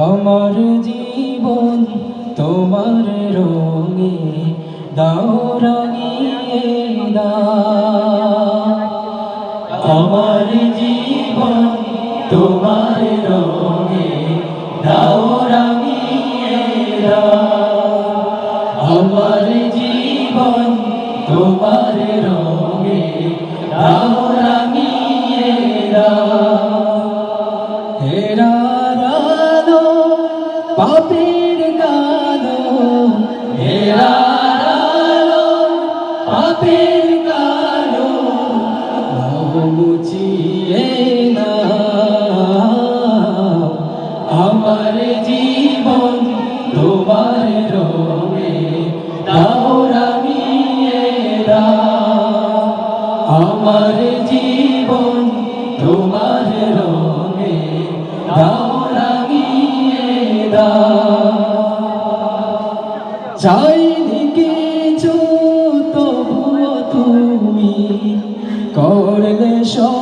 আমার জীবন তোমার রঙে দাও রাঙিয়ে আমার জীবন তোমার রঙে দাও রাঙিয়ে আমার জীবন তোমার রঙে দাও পাপের গালো মুছিয়ে না আমার জীবন তোমার রঙে দাও রামিয়ে আমার জীবন তোমার রঙে দাও রামিয়ে দাও। চাইনি করলে সবিদা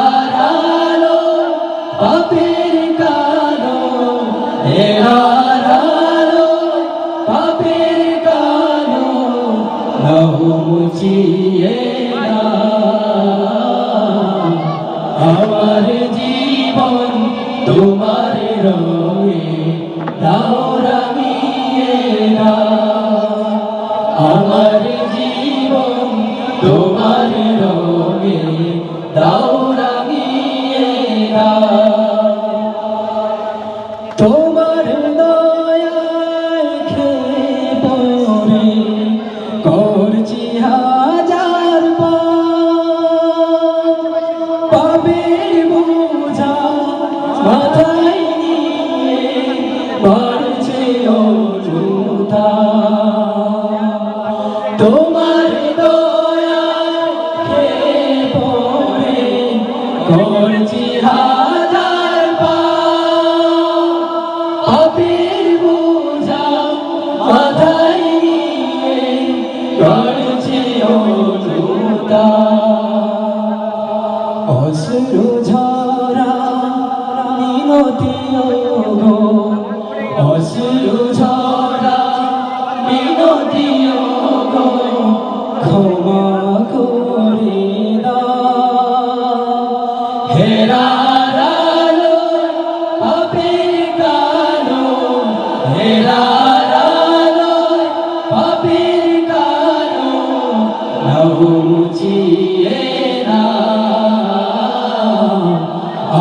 মুছিয়ে আমার জীবন তোমার রঙে দাও রামিয়ে না আমার জীবন তোমার খেয়ে পরে করছি হাজার পাপ। পাপের বোঝা মাথায় নিয়ে করছি অযথা। অশ্রু ঝরা মিনতি গো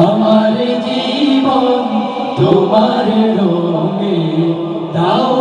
আমার জীবন তোমার রঙে দাও